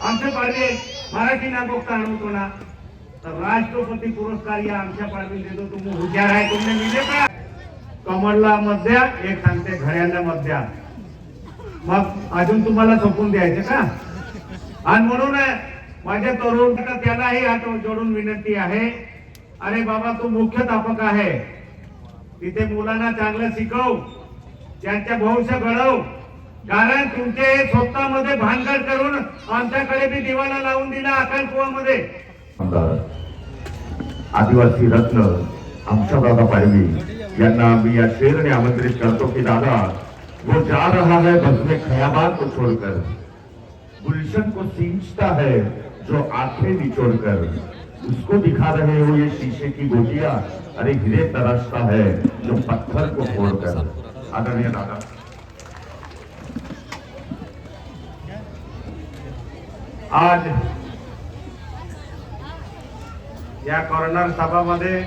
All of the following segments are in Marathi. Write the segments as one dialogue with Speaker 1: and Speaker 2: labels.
Speaker 1: आमच्या पाडवे मराठी ना बघता आणतो ना तर राष्ट्रपती पुरस्कार या आमच्या पाडवी देतो. तुम्ही हुशार आहे तुम्ही मिले का? कमळला मध्या एक सांगते घड्याला मध्या. मग अजून तुम्हाला झोपून द्यायचे का? आणि म्हणून माझ्या तरुण त्यालाही हात जोडून विनंती आहे. अरे बाबा तू मुख्याध्यापक आहे. तिथे मुलांना चांगलं शिकव. त्यांच्या भविष्य घडव. कारण तुमचे स्वतःमध्ये भानगड करून आमच्याकडे बी दिवाला लावून दिला अक्कलकुवामध्ये
Speaker 2: आदिवासी रत्न आमच्या दादा पाडवी यांना मी या शेरने आमंत्रित करतो की दादा वो जा रहा है बस में को छोड़कर. गुलशन को सींचता है जो आंखें निचोड़कर. उसको दिखा रहे हो ये शीशे की गोटिया अरे गिरे तरसता है जो पत्थर को फोड़कर. आदरणीय दादा
Speaker 1: आज या कॉर्नर सभामध्ये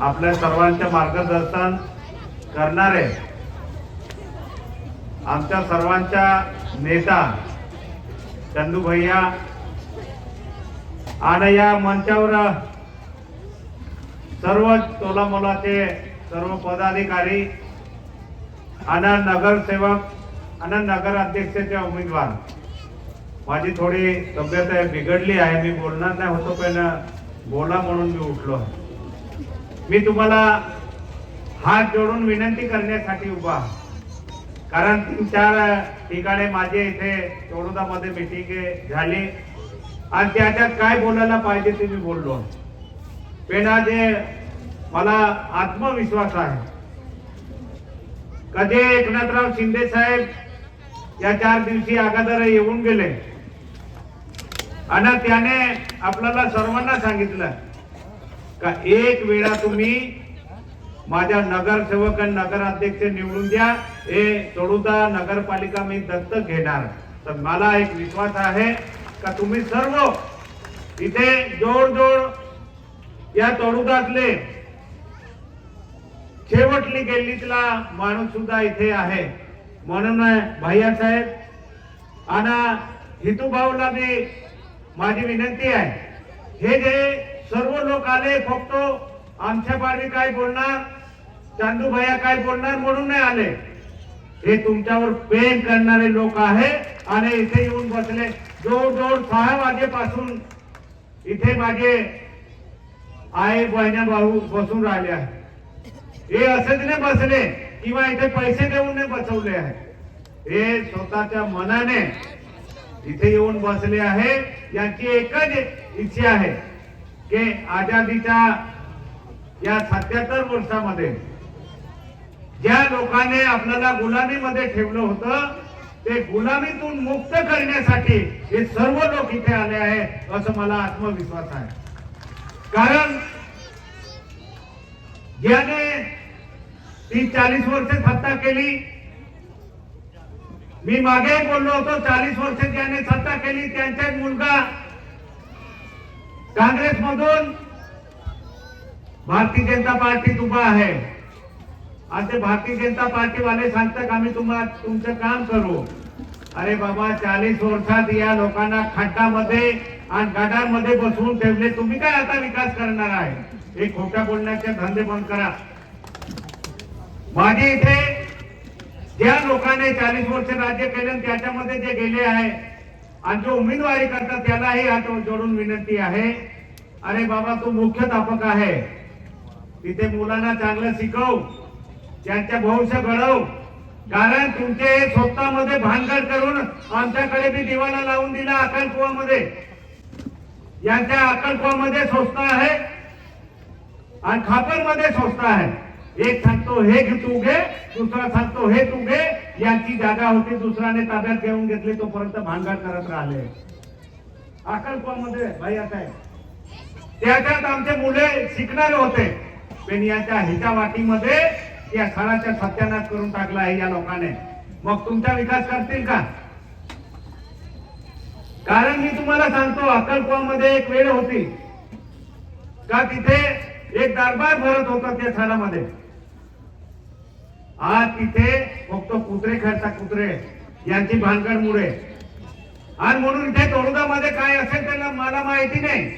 Speaker 1: आपल्या सर्वांचे मार्गदर्शन करणारे आमच्या सर्वांच्या नेता चंदू भैया आणि या मंचावर सर्व तोलामोलाचे सर्व पदाधिकारी आणि नगरसेवक आणि नगराध्यक्षाचे उमेदवार. माझी थोडी तब्येत आहे, बिघडली आहे मी बोलणार नाही होतो पण बोला म्हणून मी उठलो मी तुम्हाला हात जोडून विनंती करण्यासाठी उभा कारण तीन चार ठिकाणी माझे इथे मध्ये मिटिंग झाली. आणि त्याच्यात काय बोलायला पाहिजे ते मी बोललो पेना जे मला आत्मविश्वास आहे. कधी एकनाथराव शिंदे साहेब या चार दिवशी अगोदर येऊन गेले. आणि त्याने आपल्याला सर्वांना सांगितलं का एक वेळा तुम्ही माझ्या नगरसेवक आणि नगराध्यक्ष निवडून द्या. हे तोडुदा नगरपालिका मी दत्तक घेणार. तर मला एक विश्वास आहे का तुम्ही सर्व इथे जोड जोड या तोडुदातले शेवटली गेल्लीतला माणूस सुद्धा इथे आहे. म्हणून भैया साहेब आणि हितू भाऊला बी माझी विनंती आहे. हे जे सर्व लोक आले फक्त आमच्या बाबी काय बोलणार चांदू भैया काय बोलणार म्हणून नाही आले. हे तुमच्यावर प्रेम करणारे लोक आहे आणि इथे येऊन बसले. जोड जोड सहा वाजेपासून इथे माझे आई बहिण्या भाऊ बसून राहिले आहे हे असेच नाही बसले किंवा इथे पैसे देऊन नाही बसवले आहे हे स्वतःच्या मनाने इथे येऊन बसले आहे. यांची एकच इच्छा आहे की आजादीच्या या सत्याहत्तर वर्षामध्ये ज्या लोकांनी आपल्याला गुलामीमध्ये ठेवलं होतं ते गुलामीतून मुक्त करण्यासाठी हे सर्व लोक इथे आले आहे असं मला आत्मविश्वास आहे. कारण ज्याने ती चाळीस वर्ष सत्ता केली मी मागे बोललो होतो चाळीस वर्ष ज्याने सत्ता केली त्यांचा एक मुलगा काँग्रेस मधून भारतीय जनता पार्टीत उभा आहे. आणि ते भारतीय जनता पार्टी वाले सांगतात आम्ही तुम्हाला तुमचं काम करू. अरे बाबा चाळीस वर्षात या लोकांना खड्डामध्ये आणि गटारमध्ये बसवून ठेवले तुम्ही काय आता विकास करणार आहे? हे खोट्या बोलण्याचे धंदे बंद करा. माझे इथे ज्या लोकांनी चाळीस वर्ष राज्य केले त्याच्यामध्ये जे गेले आहे आणि जो उमेदवारी करतात त्यालाही हात जोडून विनंती आहे. अरे बाबा तू मुख्याध्यापक आहे. तिथे मुलांना चांगलं शिकव त्यांच्या भविष्य घडव. कारण तुमचे स्वतःमध्ये भानगड करून आमच्याकडे बी दिवाला लावून दिला अक्कलकुवामध्ये यांच्या अक्कलकुवामध्ये स्वस्त आहे आणि खापरमध्ये स्वस्त आहे. एक सांगतो हे घे तू घे दुसरा सांगतो हे तू घे यांची जागा होती दुसऱ्याने ताब्यात घेऊन घेतली तोपर्यंत भानगड करत राहिले. अक्कलकुवामध्ये भैया साहेब त्याच्यात आमचे मुले शिकणारे होते. पण याच्या हिच्या वाटीमध्ये या खराच्या सत्यानाश करून टाकला आहे या लोकांनी. मग तुमचा विकास करतील का? कारण मी तुम्हाला सांगतो अक्कलकुवामध्ये एक वेळ होती. का तिथे एक दरबार भरत होता त्या सणामध्ये आज तिथे फक्त कुत्रे खेळतात कुत्रे. यांची भानगडमुळे आणि म्हणून इथे तोडुदामध्ये काय असेल त्याला मला माहिती नाही.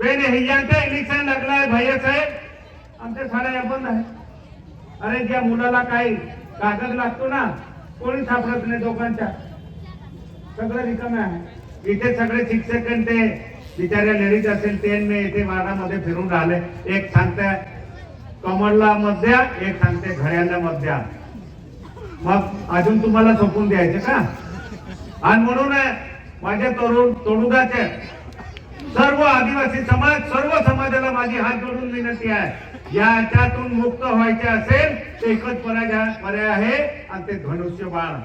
Speaker 1: पण हिजांचं इलेक्शन आहे भैया साहेब आमच्या शाळा बंद आहे अरे ज्या मुलाला काही कागद लागतो ना कोणी सापडत नाही दोघांच्या सगळं रिकाम आहे. इथे सगळे शिक्षक आणि ते बिचाऱ्या लेडीज असेल ते मी इथे वाडामध्ये फिरून राहिले. एक सांगताय कमळला मध्या एक सांगते घड्याला मध्या मग अजून तुम्हाला सोपून द्यायचे का? आणि म्हणून माझ्या तरुण तोडुगाचे सर्व आदिवासी समाज सर्व समाजाला माझी हात जोडून विनंती आहे. याच्यातून मुक्त व्हायचे असेल ते एकच पर्याय पर्याय आहे आणि ते धनुष्यबाण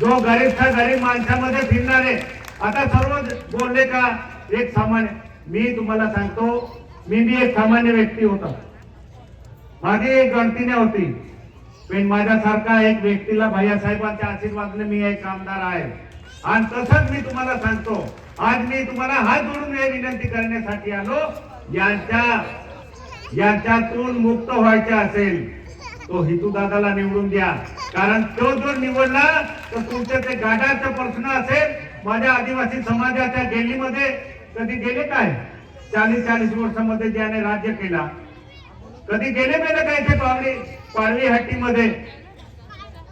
Speaker 1: जो गरीबच्या गरीब माणसामध्ये फिरणारे आता सर्व बोलले का? एक सामान्य मी तुम्हाला सांगतो मी बी एक सामान्य व्यक्ती होता. माझी एक गणती होती. पण माझ्यासारखा एक व्यक्तीला भैयासाहेबांच्या आशीर्वादने मी एक आमदार आहे. आणि तसंच मी तुम्हाला सांगतो आज मी तुम्हाला हात जोडून हे विनंती करण्यासाठी आलो यांच्या यांच्यातून मुक्त व्हायचे असेल तो हितू दादाला निवडून द्या. कारण तो जो निवडला तर तुमचे ते गाड्याचा प्रश्न असेल. माझ्या आदिवासी समाजाच्या गेलीमध्ये कधी गेले काय? चाळीस चाळीस वर्षामध्ये ज्याने राज्य केला कधी गेले मेले काय ते पावली पाळवी हट्टीमध्ये?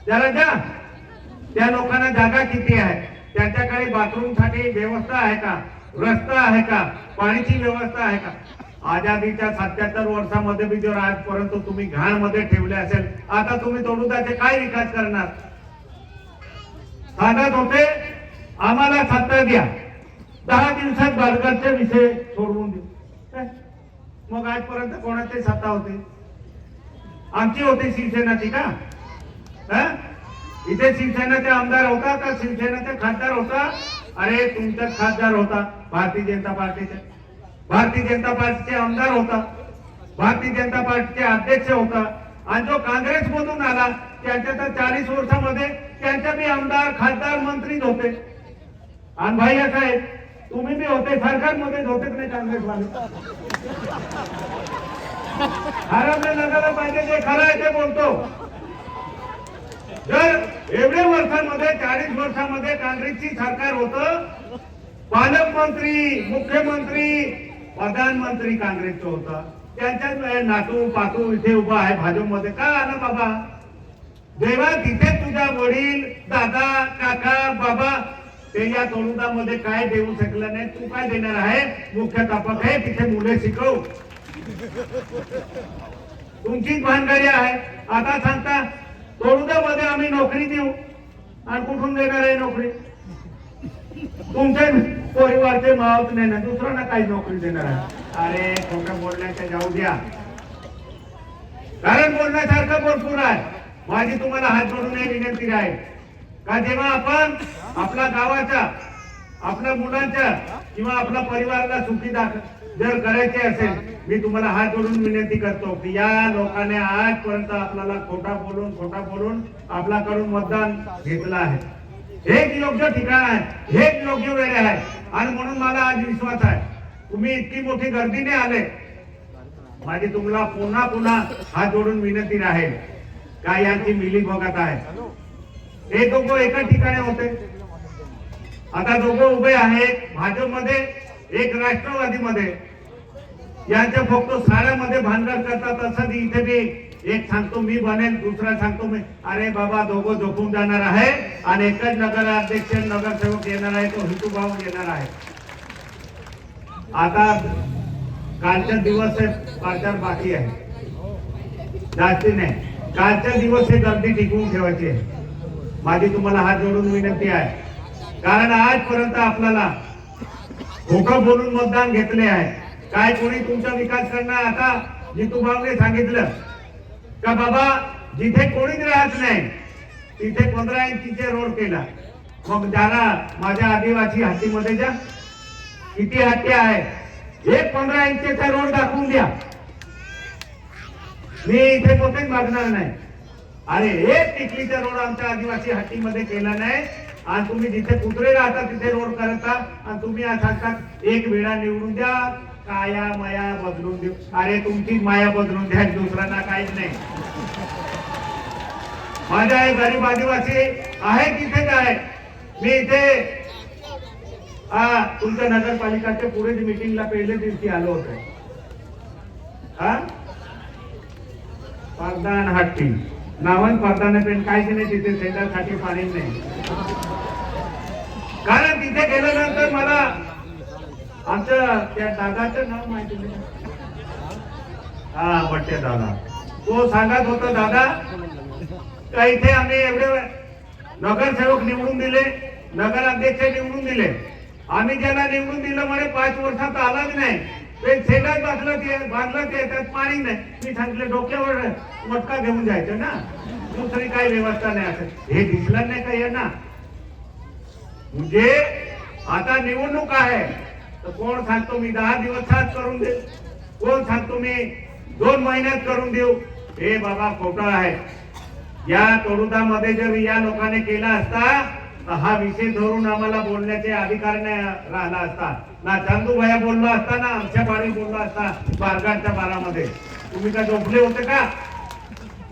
Speaker 1: जरा जा. त्या लोकांना जागा किती आहे? त्यांच्याकडे बाथरूमसाठी व्यवस्था आहे का? रस्ता आहे का? पाण्याची व्यवस्था आहे का? आजादीच्या सत्याहत्तर वर्षामध्ये बी जर आजपर्यंत तुम्ही घाणमध्ये ठेवले असेल आता तुम्ही तोडुदाचे काय विकास करणार? सांगत होते आम्हाला सत्ता द्या. दहा दिवसात बालकांचे विषय सोडवून देऊ. मग आजपर्यंत कोणाची सत्ता होते? आमची होती शिवसेनाची का? इथे शिवसेनाचे आमदार होता का शिवसेनेचा खासदार होता. अरे तुमचा खासदार होता. भारतीय जनता पार्टीचा. भारतीय जनता पार्टीचे आमदार होता. भारतीय जनता पार्टीचे अध्यक्ष होता. आणि जो काँग्रेस मधून आला त्यांच्या तर चाळीस वर्षामध्ये त्यांच्या बी आमदार खासदार मंत्रीच होते. आणि भाई साहेब तुम्ही बी होते सरकारमध्येच होते नाही काँग्रेसवाले. हरवले नगायला पाहिजे जे खरं आहे ते बोलतो. जर एवढ्या वर्षांमध्ये चाळीस वर्षामध्ये काँग्रेसची सरकार होत पालकमंत्री मुख्यमंत्री प्रधानमंत्री काँग्रेसचं होतं. त्यांच्यात नातू पातू इथे उभा आहे भाजपमध्ये. का आला बाबा? देवा तिथे तुझा वडील दादा काका बाबा ते या तोडुदामध्ये काय देऊ शकलं नाही तू काय देणार आहे? मुख्याध्यापक आहे तिथे मुले शिकव. तुमचीच भानगडी आहे. आता सांगता तोडुदामध्ये आम्ही नोकरी देऊ. आणि कुठून देणार आहे नोकरी? तुमचे परिवारचे मावत नाही ना दुसऱ्यांना काही नोकरी देणार आहे. अरे खोटं बोलण्याच्या जाऊ द्या. कारण बोलण्यासारखं भरपूर आहे. माझी तुम्हाला हात जोडून विनंती आहे. का जेव्हा आपण आपल्या गावाच्या आपल्या मुलांच्या किंवा आपल्या परिवाराला सुखी दाख जर करायचे असेल मी तुम्हाला हात जोडून विनंती करतो की या लोकांनी आजपर्यंत आपल्याला खोटा बोलून खोटा बोलून आपल्याकडून मतदान घेतलं आहे. हेच योग्य ठिकाण आहे हेच योग्य वेळ आहे. आणि म्हणून मला आज विश्वास आहे तुम्ही इतकी मोठी गर्दीने आले. माझी तुम्हाला पुन्हा पुन्हा हात जोडून विनंती राहील. काय यांची मिली बघत आहे? हे दोघं एका ठिकाणी होते. आता दोघं उभे आहेत. भाजपमध्ये एक राष्ट्रवादीमध्ये. यांच्या फक्त साड्यामध्ये भांडण करतात. असं इथे मी एक सांगतो मी बनेल दुसरा सांगतो मी अरे बाबा दोघं झोपून जाणार आहे आणि एकच नगराध्यक्ष नगरसेवक येणार आहे तो हितूभाऊ येणार आहे. आता कालच्या दिवस हे प्रचार बाकी आहे. जास्ती नाही. कालच्या दिवस हे गर्दी टिकवून ठेवायची आहे. माझी तुम्हाला हात जोडून विनंती आहे. कारण आजपर्यंत आपल्याला धोका बोलून मतदान घेतले आहे. काय कोणी तुमचा विकास करणार? आता जितू भाऊने सांगितलं का बाबा जिथे कोणीच राहत नाही तिथे पंधरा इंचीचे रोड केला. मग ज्याला माझ्या आदिवासी हत्तीमध्ये जा किती हत्ती आहे? एक पंधरा इंचचा रोड दाखवून द्या. मी इथे कोणतेच मागणार नाही. अरे एक टिकलीचा रोड आमच्या आदिवासी हट्टीमध्ये केला नाही. आणि तुम्ही जिथे कुत्रे राहता तिथे रोड करता. आणि तुम्ही सांगता एक वेळा निवडून द्या. काया माया बदलून देऊ. अरे तुमची माया बदलून द्या दुसऱ्यांना काहीच नाही. माझ्या हे गरीब आदिवासी आहे तिथेच काय? मी इथे हा तुमच्या नगरपालिकाच्या पुढे मिटिंगला पहिल्या दिवशी आलो होतो. हा? हट्टी. नावन पडताना पेन काहीच नाही तिथे सेंटरसाठी पाणी नाही. कारण तिथे गेल्यानंतर मला आमचं त्या दादाचं नाव माहिती हा बट्टे दादा. तो सांगत होता दादा का इथे आम्ही एवढे नगरसेवक निवडून दिले नगराध्यक्ष निवडून दिले. आम्ही ज्यांना निवडून दिलं म्हणे पाच वर्षात आलाच नाही. ते शेतात बसलं ते बांधलं ते त्यात पाणी नाही. मी सांगितलं डोक्यावर मटका घेऊन जायचं ना. दुसरी काही व्यवस्था नाही असं. हे दिसलं नाही का यांना? म्हणजे आता निवडणूक आहे. तर कोण सांगतो मी दहा दिवसात करून दे कोण सांगतो मी दोन महिन्यात करून देऊ? हे बाबा खोटं आहे. या तोडुदामध्ये जर या लोकांनी केला असता तर हा विषय धरून आम्हाला बोलण्याचे अधिकार नाही राहिला असता. ना चांदूभाया बोललो असता ना आमच्या बारी बोललो असता बारगांच्या बारामध्ये. तुम्ही का झोपले होते का?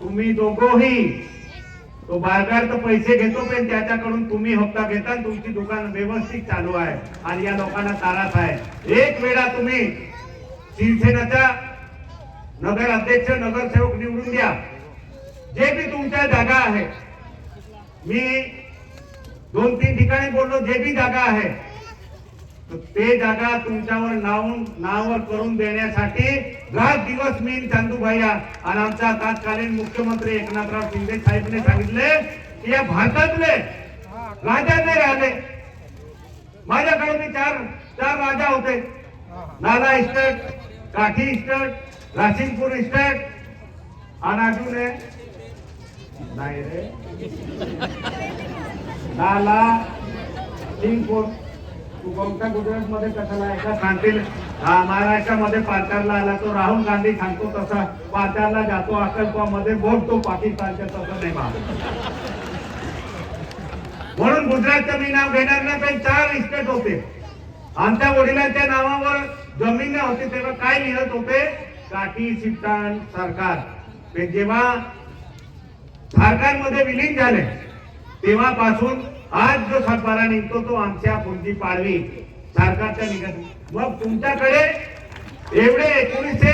Speaker 1: तुम्ही दोघंही. तो बारगार तर पैसे घेतो पण त्याच्याकडून तुम्ही हप्ता घेता तुमची दुकान व्यवस्थित चालू आहे आणि या लोकांना तारास आहे. एक वेळा तुम्ही शिवसेनेचा नगर अध्यक्ष नगरसेवक निवडून द्या. जे बी तुमच्या जागा आहे. मी दोन तीन ठिकाणी बोललो जे बी जागा आहे ते जागा तुमच्यावर नावून नावावर करून देण्यासाठी रात दिवस मी चांदूभाई आणि आमचा तत्कालीन मुख्यमंत्री एकनाथराव शिंदे साहेबने सांगितले की या भारतातले राजा. नाही राहिले माझ्याकडे मी चार चार राजा होते. नाला इस्टेट काठी इस्टेट राशिनपूर इस्टेट. आणि अजून नाही रे. नाला सिंगपूर. कोणत्या गुजरात मध्ये कशाला आहे? का सांगतील महाराष्ट्रामध्ये पाचारला आला तो राहुल गांधी सांगतो तसा. पाचारला जातो अकल्पामध्ये मध्ये बोलतो पाकिस्तानच्या तसं नाही म्हणून गुजरातचं मी नाव घेणार नाही पण चार इस्टेट होते. आमच्या वडिलांच्या नावावर जमीन होती तेव्हा काय लिहित होते काठी सिट्टान सरकार. ते जेव्हा झारखंडमध्ये विलीन झाले तेव्हापासून आज जो सातबारा निघतो तो आमच्या पुंजी पाडवी. सरकारच्या निघत. मग तुमच्याकडे एवढे एकोणीसशे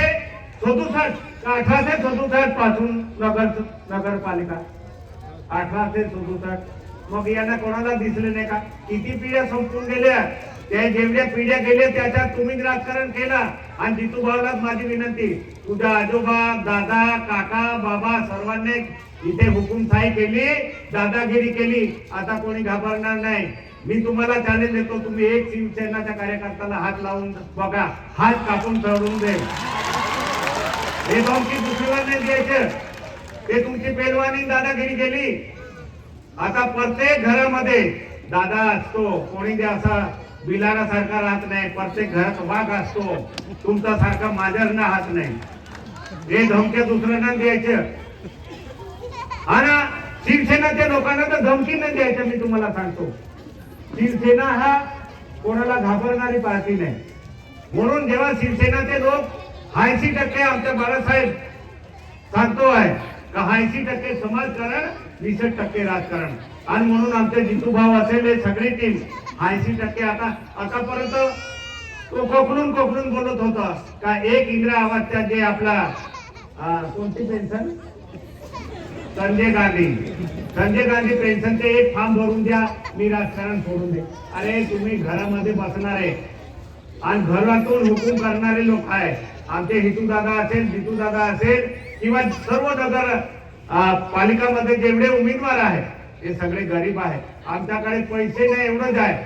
Speaker 1: सदुसष्ट अठराशे सदुसष्टपासून नगर नगरपालिका. अठराशे सदुसष्ट. मग यांना कोणाला दिसले नाही का? किती पिढ्या संपून गेल्या? त्या जेवढ्या पिढ्या गेल्या त्याच्यात तुम्ही राजकारण केला. आणि जितू भावलाच माझी विनंती तुझ्या आजोबा दादा काका बाबा सर्वांनी इथे हुकुमशाही केली दादागिरी केली आता कोणी घाबरणार नाही. मी तुम्हाला चॅलेंज देतो तुम्ही एक शिवसेनाच्या कार्यकर्त्याला हात लावून बघा हात कापून चढवून दे. हे तुमची दुसरीवर नाही द्यायचं. ते तुमची पेलवानी दादागिरी केली. आता प्रत्येक घरामध्ये दादा असतो कोणी दे असा बिलारा सारखा राहत नाही प्रत्येक घरात वाघ असतो. तुमचा सारखा माजरना हात नाही. हे धमक्या दुसऱ्यांना द्यायचं. आणि शिवसेनाच्या लोकांना तर धमकी नाही द्यायचं मी तुम्हाला सांगतो. शिवसेना हा कोणाला घाबरणारी पार्टी नाही. म्हणून जेव्हा शिवसेनाचे लोक ऐंशी टक्के आमच्या बाळासाहेब सांगतो आहे का ऐंशी टक्के समाजकारण वीस टक्के राजकारण. आणि म्हणून आमचे जितूभाव असेल हे सगळी टीम ऐंशी टक्के आता आतापर्यंत तो कोकणून कोकणून बोलत होता का एक इंदिरा आवाजचा जे आपला कोणती पेन्शन संजय गांधी. संजय गांधी पेन्शनचे एक फॉर्म भरून द्या. मी राजकारण सोडून दे. अरे तुम्ही घरामध्ये बसणार आहे. आणि घरातून हुकूम करणारे लोक आहे. आमचे हितू दादा असेल जितू दादा असेल किंवा सर्व नगर पालिकामध्ये जेवढे उमेदवार आहेत ते सगळे गरीब आहेत. आमच्याकडे पैसे नाही एवढंच आहे.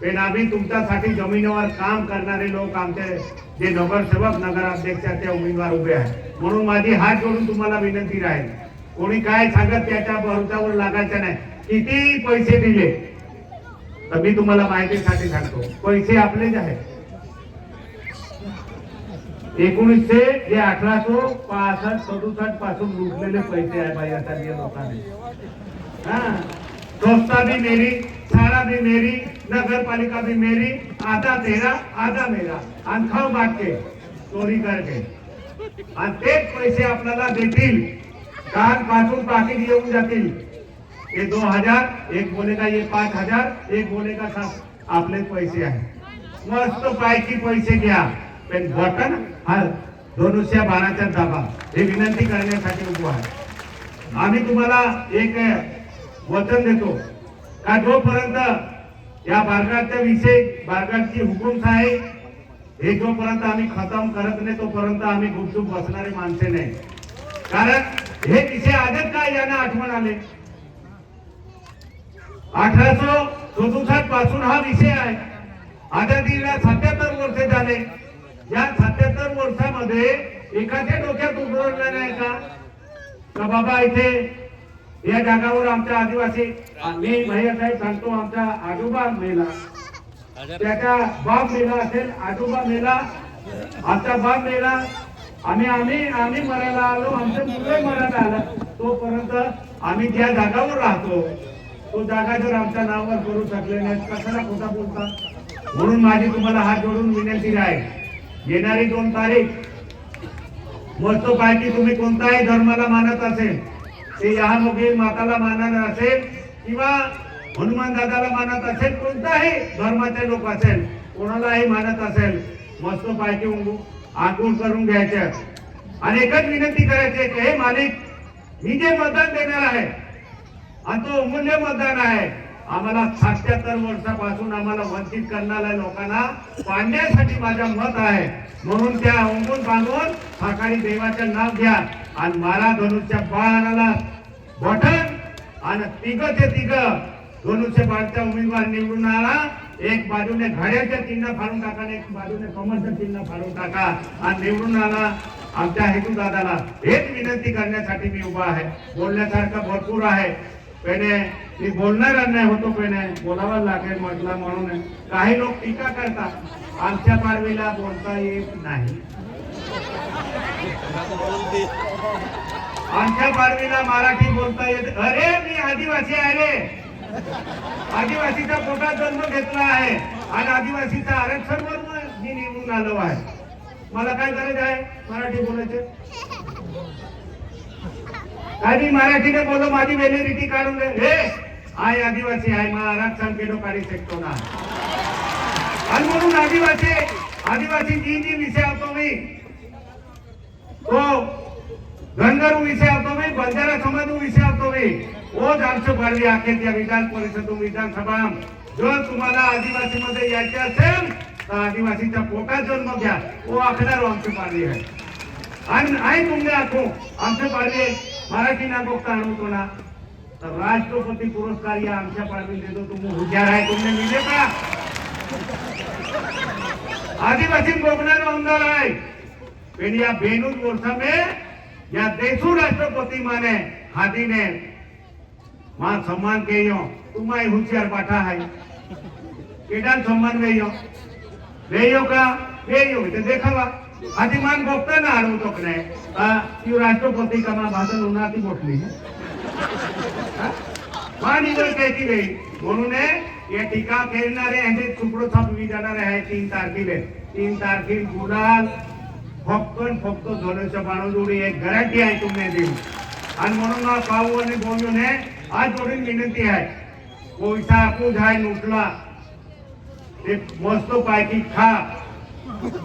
Speaker 1: पण आम्ही तुमच्यासाठी जमिनीवर काम करणारे लोक आमचे जे नगरसेवक नगराध्यक्ष त्या उमेदवार उभे आहेत. म्हणून माझी हात जोडून तुम्हाला विनंती राहील. कोणी काय सांगत त्याच्या भरतावर लागायचं नाही. किती पैसे दिले? तर मी तुम्हाला माहितीसाठी सांगतो. पैसे आपलेच आहेत. एकोणीसशे जे अठराशे पासष्ट सदुसष्टपासून लुटलेले पैसे आहे बाई आता लोकांनी. हा. दोस्ता भी मेरी सारा भी मेरी नगर पालिका भी मेरी आधा तेरा आधा मेरा आणि खाऊ वाटते चोरी करके। आणि तेच पैसे आपल्याला देतील काल पासून पाकिट येऊन जातील. हे दो हजार एक बोलेगा ये पाच हजार एक बोलेगा सात आपले पैसे आहे. मस्त पैकी पैसे घ्या. पण बटन हा धनुष्या बाणाच्या दाबा. हे विनंती करण्यासाठी उभो आहे. आम्ही तुम्हाला एक वचन देतो. का जोपर्यंत या बारगाडच्या विषय बारगाडची हुकुमशाही हे जोपर्यंत आम्ही खतम करत नाही तोपर्यंत आम्ही गुपचूप बसणारे माणसे नाही. कारण हे विषय आजच काय यांना आठवण आले? अठराशे सदुसष्टपासून हा विषय आहे. आझादीला सत्याहत्तर वर्ष झाले. या सत्याहत्तर वर्षामध्ये एखाद्या डोक्यात उघडलं नाही का बाबा इथे या जागावर आमच्या आदिवासी मी भैया साहेब सांगतो आमचा आजोबा मेला. त्याचा बाप मेला असेल आजोबा मेला आमचा बाप मेला. आम्ही आम्ही आम्ही मरायला आलो आमचं मुलं मरायला आलं. तोपर्यंत आम्ही ज्या जागावर राहतो. तो जागा जर आमच्या नावावर करू शकले नाही कशाला खोटा बोलता? म्हणून माझी तुम्हाला हात जोडून विनंती आहे. येणारी दोन तारीख. मस्त पाहिजे तुम्ही कोणताही धर्माला मानत असेल ते या माताला मानत असेल किंवा हनुमान दादाला मानत असेल कोणताही धर्माचे लोक असेल कोणालाही मानत असेल मस्त पाहिजे आंघोळ करून घ्यायचे. आणि एकच विनंती करायची की हे मालिक मी जे मतदान देणार आहे आणि तो अमूल्य मतदान आहे आम्हाला सत्याहत्तर वर्षापासून आम्हाला वंचित करणाऱ्या लोकांना पाडण्यासाठी माझ्या मत आहे. म्हणून त्या अंगून बांधून सकाळी देवाचं नाव घ्या. आणि मारा धनुष्य बाळाला बटन आणि तिघचे तिघ धनुष्य बाळचा उमेदवार निवडून आला. एक बाजूने घड्याच्या चिन्ह फाडून टाका आणि एक बाजूने कमरचं चिन्ह फाडून टाका. आणि निवडून आला आमच्या हेतू दादाला हेच विनंती करण्यासाठी मी उभा आहे. बोलण्यासारखं भरपूर आहे. पेने मी बोलणार नाही होतो पेने. बोलावा लागेल म्हटलं म्हणून. काही लोक टीका करतात. आमच्या पारवीला बोलता येत नाही. आमच्या पाडवीला मराठी बोलता येत अरे मी आदिवासी आहे रे. आदिवासीचा पोटात जन्म घेतला आहे. आणि आदिवासीचा आरक्षण मी निवडून आलो आहे. मला काय गरज आहे मराठी बोलायचे? आणि मराठीने बोलो माझी व्हॅलिडिटी काढून दे. हे आय आदिवासी आहे मग आरक्षण केलो काढू शकतो ना. आणि म्हणून आदिवासी आदिवासी जी जी विषय होतो मी हो. तो धनगर विषय होतो मी बंजारा समाज विषय होतो मी. ओ आमचं पाडवी आखे त्या विधान परिषद विधानसभा. जर तुम्हाला आदिवासी मध्ये यायचे असेल तर आदिवासीच्या पोटात जन्म घ्या. हो, ओ आखणार आमचे पाडवी आहे. आणि आहे तुमने आखो आमचे पाडवे मराठी नागोक्ता आणतो ना. तर राष्ट्रपती पुरस्कार या आमच्या पाडवी देतो. तुम्ही हुशार आहे तुमने मिले का आदिवासी गोपनार आमदार है फिर या बेनूज वर्षा में या देशु राष्ट्रपति माने हादी ने वहां सम्मान के यो तुम्हारी होशियार पाठा है. केडान सम्मान वे यो वे यो का? वे यो ते देखावा. हाथी मान गोपता ना हारू तो कने. यू राष्ट्रपति का मा भाषण उन्हाती बोटली मान इधर कहती गई? म्हणून या टीका खेळणारे यांचे तुकडो थापवी जाणारे आहे तीन तारखेला तीन तारखेला गुलाल फक्त आणि फक्त धनुष्य बाणवजोडी एक गॅरंटी आहे तुम्ही देऊ आणि म्हणून हा पाहू आणि बोलू नये आज जोडून विनंती आहे कोयसा आपूज आहे लुटला ते मस्त पायकी खा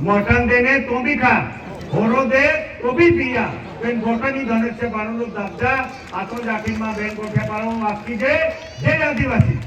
Speaker 1: मटन देने तो भी खा घोड़ो दे तो भी पिया पेन गोटनी धनुष्य बाणवलो दबजा आतो जाकीर मा बेन गोठ्या पाळो आपकी जे जय आदिवासी